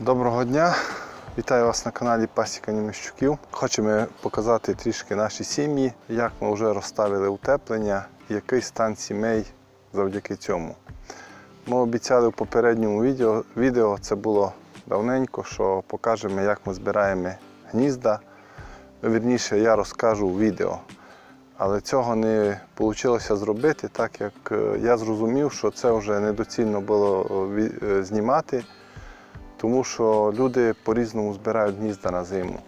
Доброго дня! Вітаю вас на каналі Пасіка Німищуків. Хочемо показати трішки наші сім'ї, як ми вже розставили утеплення, який стан сімей завдяки цьому. Ми обіцяли в попередньому відео, відео це було давненько, що покажемо, як ми збираємо гнізда. Вірніше, я розкажу відео. Але цього не вийшло зробити, так як е, я зрозумів, що це вже недоцільно було е, е, знімати, тому що люди по-різному збирають гнізда на зиму.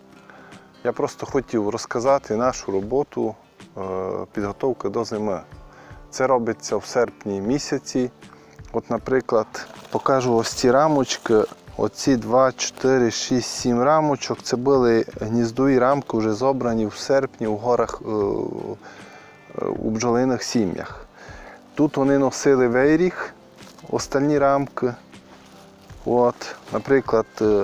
Я просто хотів розказати нашу роботу е, підготовки до зими. Це робиться в серпні місяці. От, наприклад, покажу ось ці рамочки. Оці 2, 4, 6, 7 рамочок. Це були гніздові рамки, вже зобрані в серпні в горах е, у бджолиних сім'ях. Тут вони носили вейріг, остальні рамки. От, наприклад, е,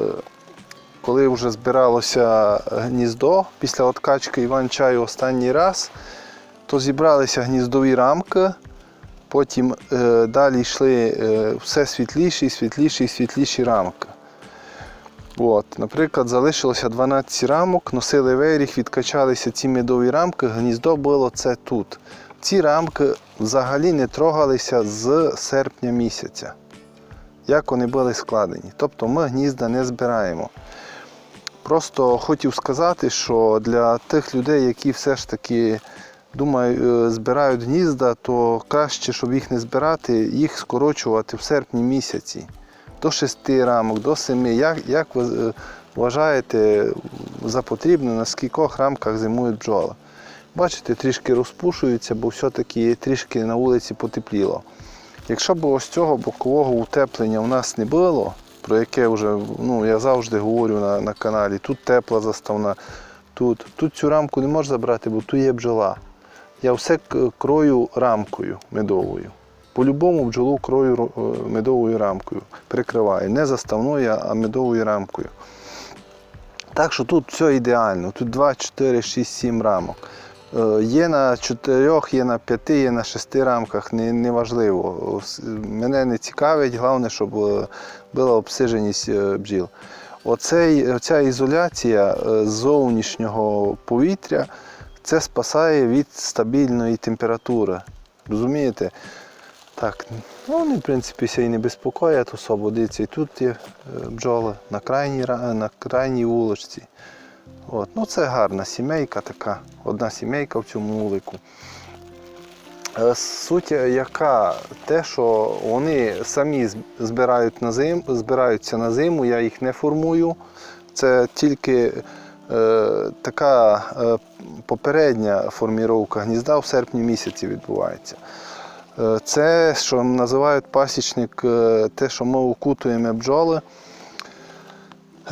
коли вже збиралося гніздо після откачки Іван-чаю останній раз, то зібралися гніздові рамки, потім е, далі йшли е, все світліші, світліші світліші рамки. От, наприклад, залишилося 12 рамок, носили виріг, відкачалися ці медові рамки, гніздо було це тут. Ці рамки взагалі не трогалися з серпня місяця, як вони були складені. Тобто ми гнізда не збираємо. Просто хотів сказати, що для тих людей, які все ж таки думаю, е, збирають гнізда, то краще, щоб їх не збирати, їх скорочувати в серпні місяці. До 6 рамок, до 7. Як, як ви е, вважаєте за потрібне, на скількох рамках зимують бджоли? Бачите, трішки розпушуються, бо все-таки трішки на вулиці потепліло. Якщо б ось цього бокового утеплення у нас не було, про яке вже ну, я завжди говорю на, на каналі, тут тепла заставна, тут, тут цю рамку не можна забрати, бо тут є бджола. Я все крою рамкою медовою. По-любому бджолу крою е, медовою рамкою прикриваю. Не заставною, а медовою рамкою. Так що тут все ідеально. Тут 2, 4, 6, 7 рамок. Е, Є на 4, є на 5, є на 6 рамках, не, не Мене не цікавить, головне, щоб е, була обсиженість е, бджіл. Оцей, оця ізоляція е, зовнішнього повітря це спасає від стабільної температури. Розумієте? Так, ну вони, в принципі, ся і не безпокоять особо. Дивіться, і тут є е, бджоли на крайній, ра- на крайній вулочці. От. Ну, це гарна сімейка така, одна сімейка в цьому вулику. Е, Суть яка? Те, що вони самі збирають на зим, збираються на зиму, я їх не формую. Це тільки е, така е, попередня форміровка гнізда в серпні місяці відбувається. Е, Це, що називають пасічник, е, те, що ми окутуємо бджоли.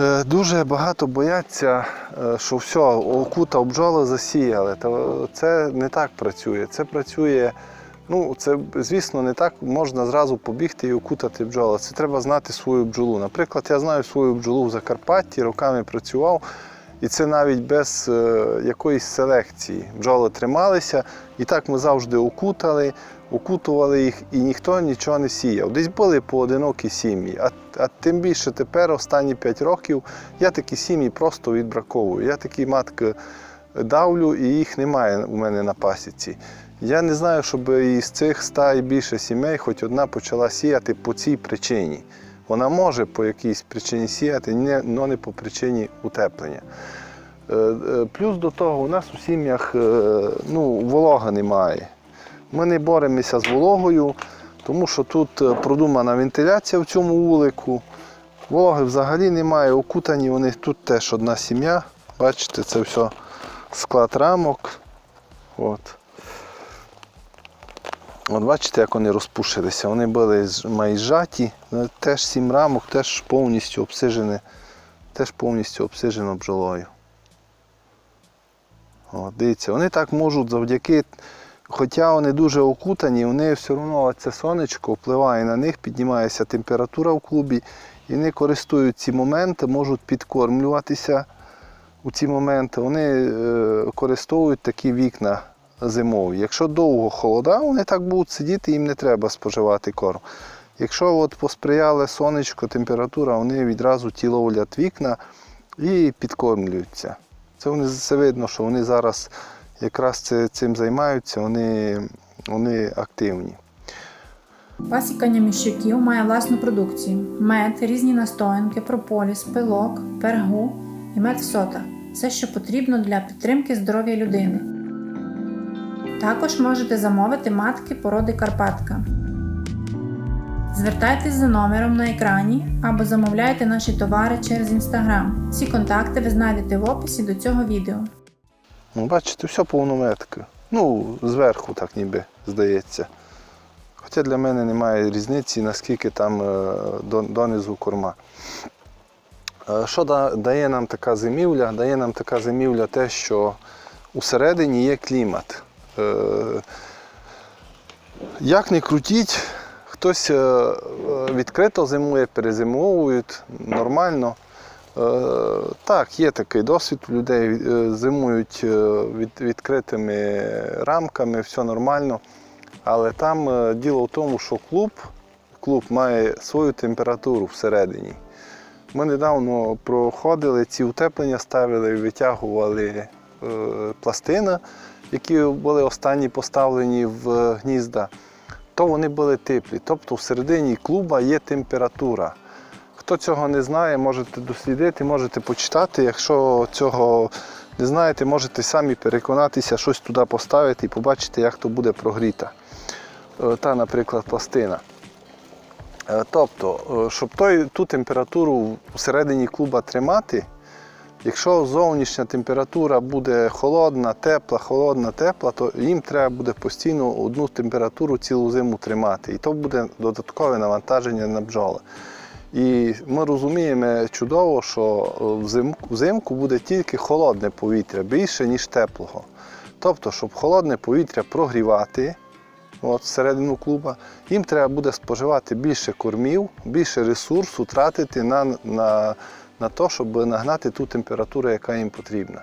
Е, Дуже багато бояться, е, що все, окутав бджоли засіяли. Та це не так працює. Це працює, ну це, звісно, не так можна зразу побігти і окутати бджоли. Це треба знати свою бджолу. Наприклад, я знаю свою бджолу в Закарпатті, роками працював, і це навіть без е, якоїсь селекції. Бджоли трималися, і так ми завжди окутали, окутували їх, і ніхто нічого не сіяв. Десь були поодинокі сім'ї. А, а тим більше тепер, останні 5 років, я такі сім'ї просто відбраковую. Я такі матки давлю, і їх немає у мене на пасіці. Я не знаю, щоб із цих 100 і більше сімей хоч одна почала сіяти по цій причині. Вона може по якійсь причині сіяти, але не по причині утеплення. Е, е, Плюс до того, у нас у сім'ях е, ну, волога немає. Ми не боремося з вологою, тому що тут е, продумана вентиляція в цьому вулику. Вологи взагалі немає, окутані вони тут теж одна сім'я. Бачите, це все склад рамок. От. От бачите, як вони розпушилися. Вони були майжаті, Ну, теж сім рамок, теж повністю обсижені, теж повністю обсижено бджолою. От, дивіться, вони так можуть завдяки, хоча вони дуже окутані, вони все одно це сонечко впливає на них, піднімається температура в клубі, і вони користують ці моменти, можуть підкормлюватися у ці моменти. Вони е, користують такі вікна зимові. Якщо довго холода, вони так будуть сидіти, їм не треба споживати корм. Якщо от посприяли сонечко, температура, вони відразу ті ловлять вікна і підкормлюються. Це вони це видно, що вони зараз якраз це, цим займаються, вони, вони активні. Пасікання міщуків має власну продукцію: мед, різні настоянки, прополіс, пилок, пергу і мед в сотах. Все, що потрібно для підтримки здоров'я людини. Також можете замовити матки породи Карпатка. Звертайтесь за номером на екрані або замовляйте наші товари через інстаграм. Всі контакти ви знайдете в описі до цього відео. Ну, бачите, все повнометки. Ну, зверху так ніби здається. Хоча для мене немає різниці, наскільки там е, донизу корма. Е, Що дає нам така зимівля? Дає нам така зимівля те, що усередині є клімат. Е, Як не крутіть, хтось відкрито зимує, перезимовують нормально. Е, Так, є такий досвід людей, е, зимують е, від, відкритими рамками, все нормально. Але там діло в тому, що клуб, клуб має свою температуру всередині. Ми недавно проходили ці утеплення, ставили, витягували пластини, які були останні поставлені в гнізда, то вони були теплі. Тобто всередині клуба є температура. Хто цього не знає, можете дослідити, можете почитати. Якщо цього не знаєте, можете самі переконатися, щось туди поставити і побачити, як то буде прогріта. Е, Та, наприклад, пластина. Е, Тобто, е, щоб той, ту температуру всередині клуба тримати, якщо зовнішня температура буде холодна, тепла, холодна, тепла, то їм треба буде постійно одну температуру цілу зиму тримати. І то буде додаткове навантаження на бджоли. І ми розуміємо чудово, що е, взимку, буде тільки холодне повітря, більше, ніж теплого. Тобто, щоб холодне повітря прогрівати от, всередину клуба, їм треба буде споживати більше кормів, більше ресурсу тратити на, на, на те, щоб нагнати ту температуру, яка їм потрібна.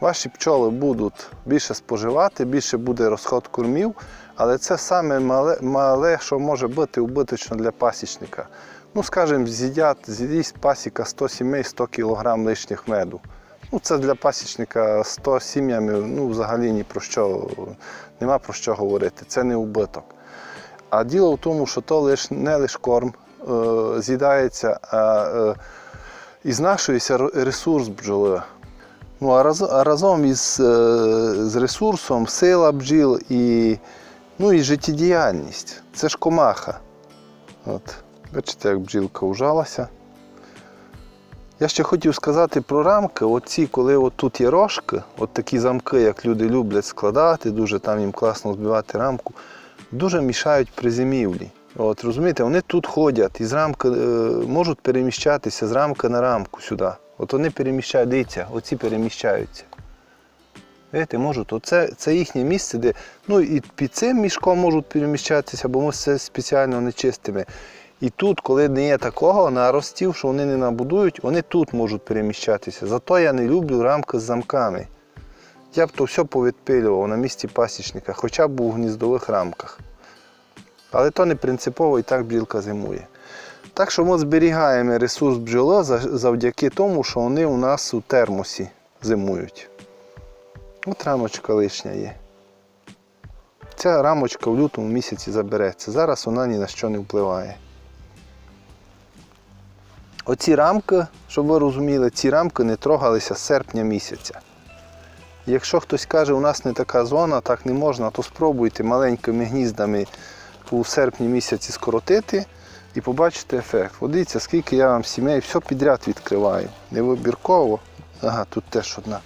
Ваші пчоли будуть більше споживати, більше буде розход кормів, але це саме мале, мале що може бути убиточно для пасічника. Ну, скажімо, з'їдять, з'їсть пасіка 100 сімей 100 кг лишніх меду. Ну, це для пасічника 100 сім'ями ну, взагалі ні про що, нема про що говорити. Це не убиток. А діло в тому, що то лиш, не лише корм е, з'їдається, а е, і знашується ресурс бджоли. Ну, а, раз, а разом із е, з ресурсом сила бджіл і, ну, і життєдіяльність. Це ж комаха. От. Бачите, як бджілка ужалася. Я ще хотів сказати про рамки. Оці, коли тут є рожки, от такі замки, як люди люблять складати, дуже там їм класно збивати рамку, дуже мішають при зимівлі. От, розумієте, вони тут ходять і з рамки е, можуть переміщатися з рамки на рамку сюди. От вони переміщають, дивіться, оці переміщаються. Видите, можуть, оце це їхнє місце, де ну і під цим мішком можуть переміщатися, бо ми все спеціально не чистимо. І тут, коли не є такого наростів, що вони не набудують, вони тут можуть переміщатися. Зато я не люблю рамки з замками. Я б то все повідпилював на місці пасічника, хоча б у гніздових рамках. Але то не принципово і так бджілка зимує. Так що ми зберігаємо ресурс бджоли за- завдяки тому, що вони у нас у термосі зимують. От рамочка лишня є. Ця рамочка в лютому місяці забереться. Зараз вона ні на що не впливає. Оці рамки, щоб ви розуміли, ці рамки не трогалися з серпня місяця. Якщо хтось каже, у нас не така зона, так не можна, то спробуйте маленькими гніздами у серпні місяці скоротити і побачите ефект. Дивіться, скільки я вам сімей, все підряд відкриваю. Не вибірково. Ага, тут теж одна.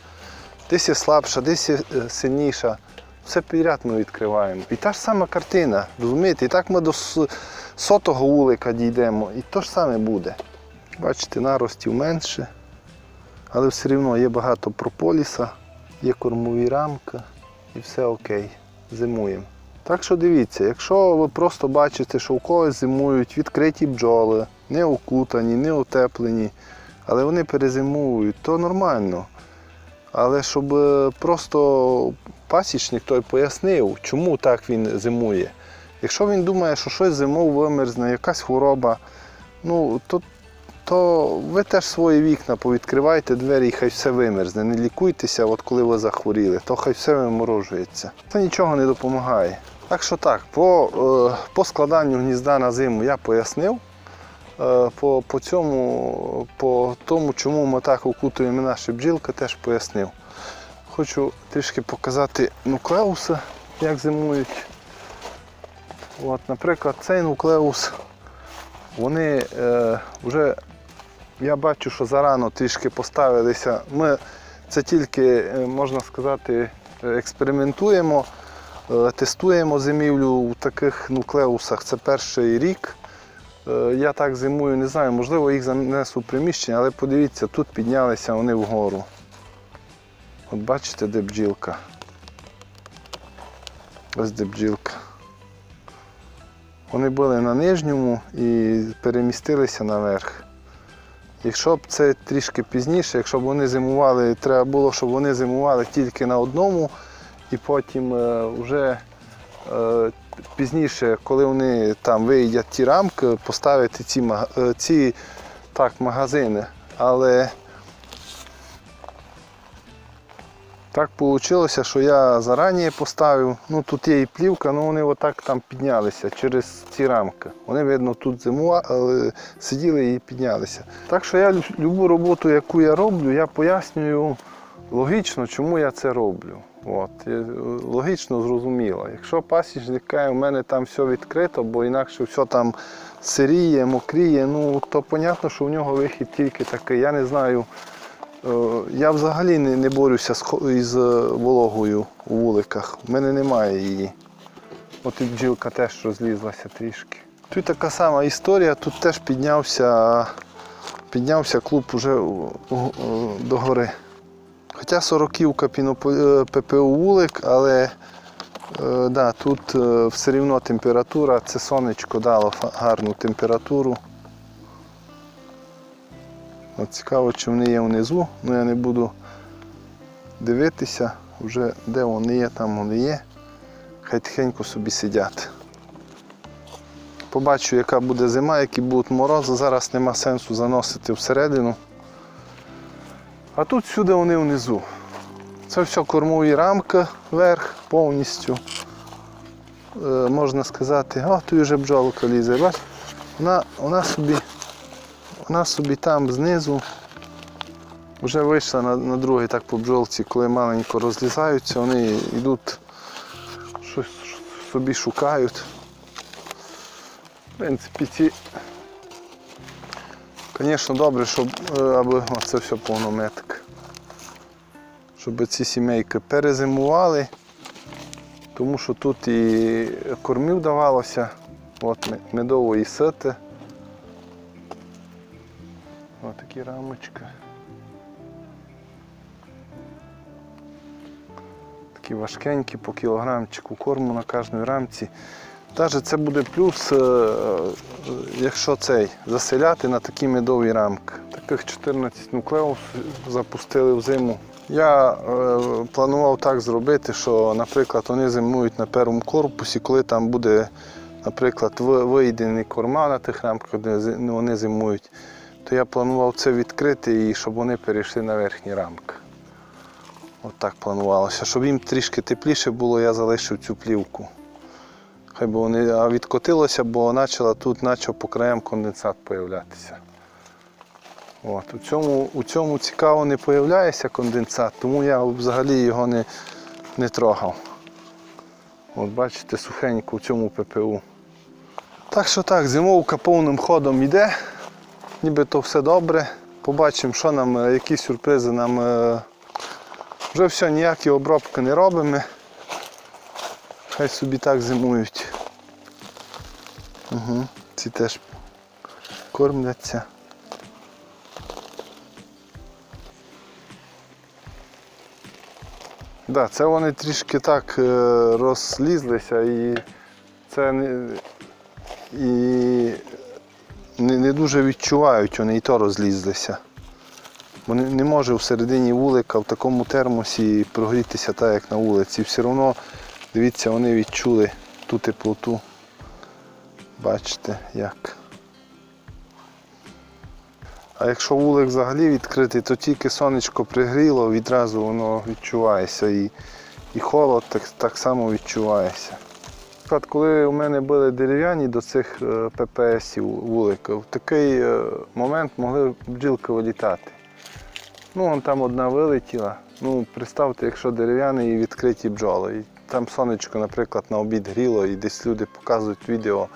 Десь є слабша, десь є е, сильніша. Все підряд ми відкриваємо. І та ж сама картина, розумієте? І так ми до сотого вулика дійдемо, і то ж саме буде. Бачите, наростів менше, але все одно є багато прополіса, є кормові рамки і все окей. Зимуємо. Так що дивіться, якщо ви просто бачите, що у когось зимують відкриті бджоли, не окутані, не утеплені, але вони перезимують, то нормально. Але щоб е, просто пасічник той пояснив, чому так він зимує. Якщо він думає, що щось зимов вимерзне, якась хвороба, ну то, то ви теж свої вікна повідкривайте двері і хай все вимерзне. Не лікуйтеся, от коли ви захворіли, то хай все виморожується. Це нічого не допомагає. Так що так, по, е, по складанню гнізда на зиму я пояснив. Е, По, по цьому, по тому, чому ми так окутуємо наші бджілки, теж пояснив. Хочу трішки показати нуклеуси, як зимують. От, наприклад, цей нуклеус, вони е, вже, я бачу, що зарано трішки поставилися. Ми це тільки, е, можна сказати, експериментуємо, е, тестуємо зимівлю в таких нуклеусах. Це перший рік. Е, Я так зимую, не знаю, можливо, їх занесу в приміщення, але подивіться, тут піднялися вони вгору. От бачите, де бджілка. Ось де бджілка. Вони були на нижньому і перемістилися наверх. Якщо б це трішки пізніше, якщо б вони зимували, треба було, щоб вони зимували тільки на одному, і потім е, вже е, пізніше, коли вони там виїдять ті рамки, поставити ці, е, ці так, магазини. Але так вийшло, що я зарані поставив. Ну тут є і плівка, але вони отак там піднялися через ці рамки. Вони, видно, тут зимували, сиділи і піднялися. Так що я лю- любу роботу, яку я роблю, я пояснюю логічно, чому я це роблю. От, е, логічно зрозуміло. Якщо пасічник каже, у мене там все відкрито, бо інакше все там сиріє, мокріє, ну то зрозуміло, що в нього вихід тільки такий. Я не знаю. Е, Я взагалі не, не борюся із е, вологою у вуликах. У мене немає її. От і бджілка теж розлізлася трішки. Тут така сама історія, тут теж піднявся, піднявся клуб уже у- у- до гори. Хоча сороківка пінопо- е, ППУ вулик, але да, тут все рівно температура, це сонечко дало гарну температуру. От цікаво, чи вони є внизу, ну я не буду дивитися, вже де вони є, там вони є. Хай тихенько собі сидять. Побачу, яка буде зима, які будуть морози. Зараз нема сенсу заносити всередину. А тут всюди вони внизу. Це все кормові рамки вверх повністю. Е, можна сказати, о, тут вже бджолка лізе. Вона, вона собі вона собі там знизу вже вийшла на, на другий так по бджолці, коли маленько розлізаються, вони йдуть, щось собі шукають. В принципі, ці, звісно, добре, щоб е, аби це все повнометик. Щоб ці сімейки перезимували, тому що тут і кормів давалося, от ме- медової сити. Ось такі рамочки. Такі важкенькі по кілограмчику корму на кожній рамці. Навіть це буде плюс, е, е, якщо цей заселяти на такі медові рамки. Таких 14 нуклеус запустили в зиму. Я е, планував так зробити, що, наприклад, вони зимують на першому корпусі, коли там буде, наприклад, ви- виїдені корма на тих рамках, де ну, вони зимують, то я планував це відкрити і щоб вони перейшли на верхні рамки. От планувалося. Щоб їм трішки тепліше було, я залишив цю плівку. Хай би вони а відкотилося, бо почала, тут почав по краям конденсат появлятися. От, у, цьому, у цьому цікаво не появляється конденсат, тому я взагалі його не, не трогав. От бачите, сухенько в цьому ППУ. Так що так, зимовка повним ходом йде, ніби то все добре. Побачимо, що нам, е, які сюрпризи нам. е, Вже все, ніякі обробки не робимо. Хай собі так зимують. Угу. Ці теж кормляться. Да, це вони трішки так е, розлізлися і це і не, не дуже відчувають, вони і то розлізлися. Вони не може всередині вулика в такому термосі прогрітися так, як на вулиці. Все одно, дивіться, вони відчули ту теплоту. Бачите, як. А якщо вулик взагалі відкритий, то тільки сонечко пригріло, відразу воно відчувається і, і холод так, так само відчувається. Наприклад, коли у мене були дерев'яні до цих е, ППСів вуликів, в такий е, момент могли бджілки вилітати. Ну, вон там одна вилетіла. Ну, представте, якщо дерев'яний і відкриті бджоли. І там сонечко, наприклад, на обід гріло, і десь люди показують відео,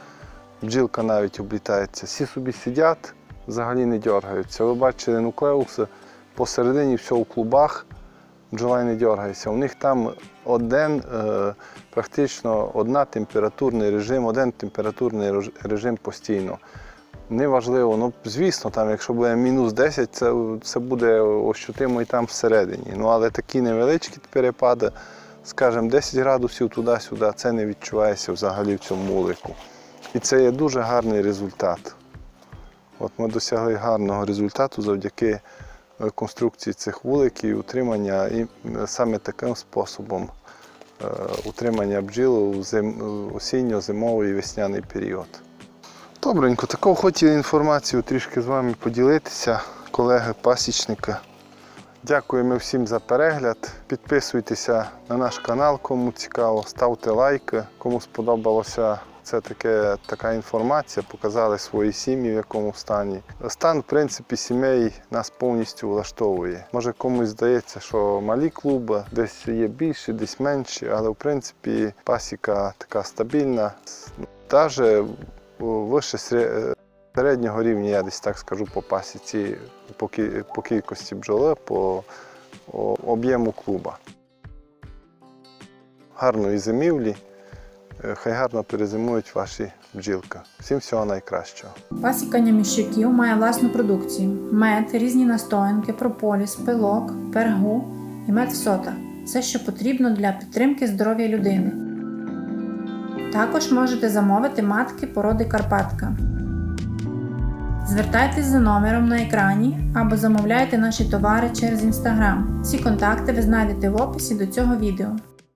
бджілка навіть облітається. Всі собі сидять, взагалі не дергаються. Ви бачили нуклеуси посередині все у клубах, бджола не дергається. У них там один, е, практично одна температурний режим, один температурний режим постійно. Неважливо, ну звісно, там, якщо буде мінус 10, це, це буде ощутимо і там всередині. Ну, але такі невеличкі перепади, скажімо, 10 градусів туди-сюди, це не відчувається взагалі в цьому вулику. І це є дуже гарний результат. От ми досягли гарного результату завдяки конструкції цих вуликів утримання і е, саме таким способом е, утримання бджіл у зим- осінньо-зимовий і весняний період. Добренько, таку хотів інформацію трішки з вами поділитися, колеги пасічника. Дякуємо всім за перегляд. Підписуйтеся на наш канал, кому цікаво, ставте лайки. Кому сподобалося це таке, така інформація, показали свої сім'ї, в якому стані. Стан, в принципі, сімей нас повністю влаштовує. Може комусь здається, що малі клуби, десь є більші, десь менші, але в принципі пасіка така стабільна. Навіть вище середнього рівня, я десь так скажу, по пасіці, по, кількості бджоли, по об'єму клуба. Гарної зимівлі, хай гарно перезимують ваші бджілки. Всім всього найкращого. Пасікання міщуків має власну продукцію: мед, різні настоянки, прополіс, пилок, пергу і мед в сота все, що потрібно для підтримки здоров'я людини. Також можете замовити матки породи Карпатка. Звертайтесь за номером на екрані або замовляйте наші товари через інстаграм. Всі контакти ви знайдете в описі до цього відео.